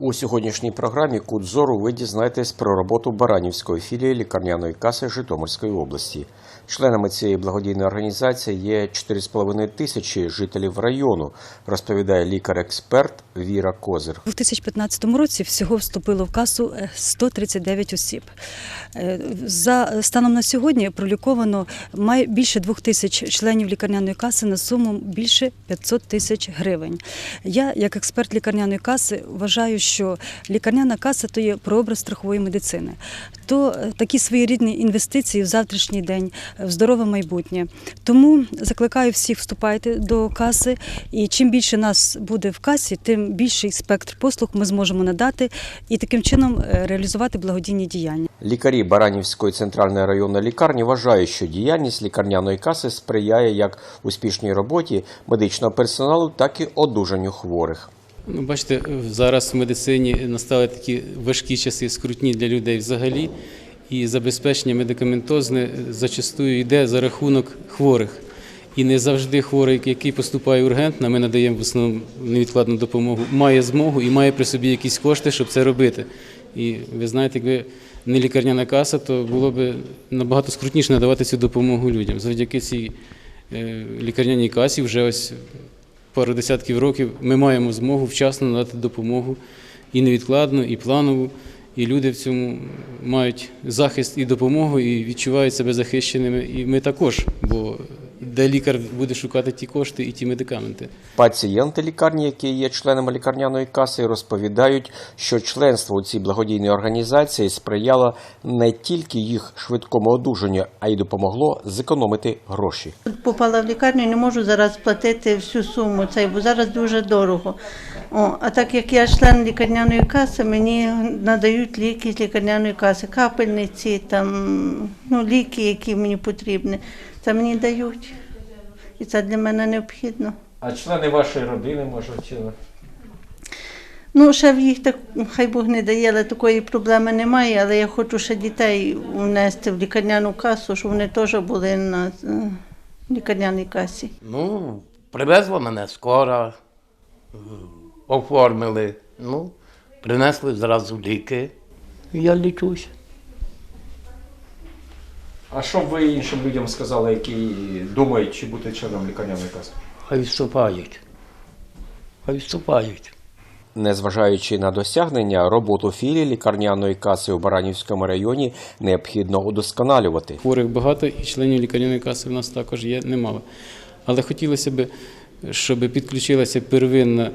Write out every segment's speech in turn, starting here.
У сьогоднішній програмі Кут зору ви дізнаєтесь про роботу Баранівської філії лікарняної каси Житомирської області. Членами цієї благодійної організації є 4,5 тисячі жителів району, розповідає лікар-експерт Віра Козир. У 2015 році всього вступило в касу е, 139 осіб. Е, За станом на сьогодні проліковано май більше двох тисяч членів лікарняної каси на суму більше 500 тисяч гривень. Я, як експерт лікарняної каси, вважаю, що лікарняна каса то є прообраз страхової медицини. То е, такі своєрідні інвестиції в завтрашній день, в здорове майбутнє. Тому закликаю всіх вступайте до каси, і чим більше нас буде в касі, тим більший спектр послуг ми зможемо надати і таким чином е, реалізувати благодійні діяння. Лікарі Баранівської центральної районної лікарні вважають, що діяльність лікарняної каси сприяє як успішній роботі медичного персоналу, так і одужанню хворих. Ну, бачите, зараз в медицині настали такі важкі часи, скрутні для людей взагалі, і забезпечення медикаментозне зачастую йде за рахунок хворих. І не завжди хворий, який поступає ургентно, ми надаємо в основному невідкладну допомогу, має змогу і має при собі якісь кошти, щоб це робити. І ви знаєте, якби не лікарняна каса, то було б набагато скрутніше надавати цю допомогу людям. Завдяки цій е, лікарняній касі вже ось пару десятків років ми маємо змогу вчасно надати допомогу і невідкладну, і планову. І люди в цьому мають захист і допомогу, і відчувають себе захищеними. І ми також, бо де лікар буде шукати ті кошти і ті медикаменти. Пацієнти лікарні, які є членами лікарняної каси, розповідають, що членство у цій благодійній організації сприяло не тільки їх швидкому одужанню, а й допомогло зекономити гроші. Попала в лікарню не можу зараз платити всю суму, цей, бо зараз дуже дорого. О, а так як я член лікарняної каси, мені надають ліки з лікарняної каси, капельниці, там, ну, ліки, які мені потрібні. Це мені дають. І це для мене необхідно. А члени вашої родини можуть Ну, ще в їх так, хай Бог не дає, але такої проблеми немає. Але я хочу ще дітей внести в лікарняну касу, щоб вони теж були на е, лікарняній касі. Ну, привезла мене скоро, оформили. Ну, принесли зразу ліки. Я лічуся. А що б ви іншим людям сказали, які думають, чи бути членом лікарняної каси? Хай вступають. Хай вступають. Незважаючи на досягнення, роботу філії лікарняної каси у Баранівському районі необхідно удосконалювати. Хворих багато і членів лікарняної каси в нас також є немало. Але хотілося б, щоб підключилася первинна е,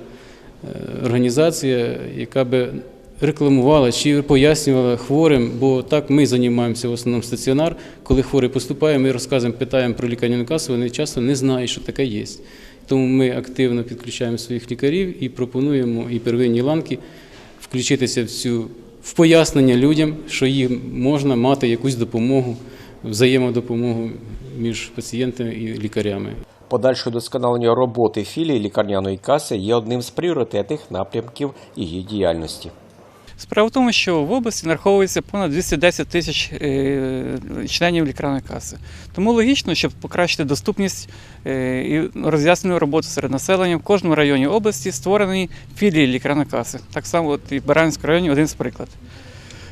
організація, яка би рекламувала чи пояснювала хворим, бо так ми займаємося в основному стаціонар. Коли хворий поступає, ми розказуємо, питаємо про лікарняну касу, вони часто не знають, що таке є. Тому ми активно підключаємо своїх лікарів і пропонуємо і первинні ланки включитися в цю в пояснення людям, що їм можна мати якусь допомогу, взаємодопомогу між пацієнтами і лікарями. Подальше удосконалення роботи філії лікарняної каси є одним з пріоритетних напрямків її діяльності. Справа в тому, що в області нараховується понад 210 тисяч е, членів лікарної каси. Тому логічно, щоб покращити доступність е, і роз'яснену роботу серед населення, в кожному районі області створені філії лікарної каси. Так само от і в Баранському районі один з приклад.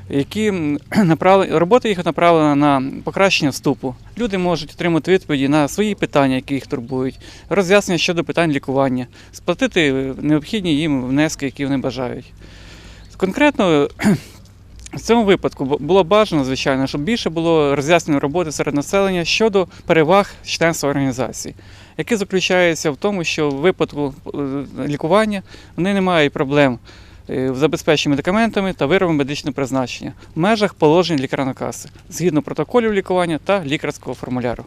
Які направлені, робота їх направлена на покращення вступу. Люди можуть отримати відповіді на свої питання, які їх турбують, роз'яснення щодо питань лікування, сплатити необхідні їм внески, які вони бажають. Конкретно в цьому випадку було бажано, звичайно, щоб більше було роз'яснено роботи серед населення щодо переваг членства організації, яке заключається в тому, що в випадку е, лікування вони не мають проблем е, в забезпеченні медикаментами та виробами медичного призначення в межах положень лікарної каси згідно протоколів лікування та лікарського формуляру.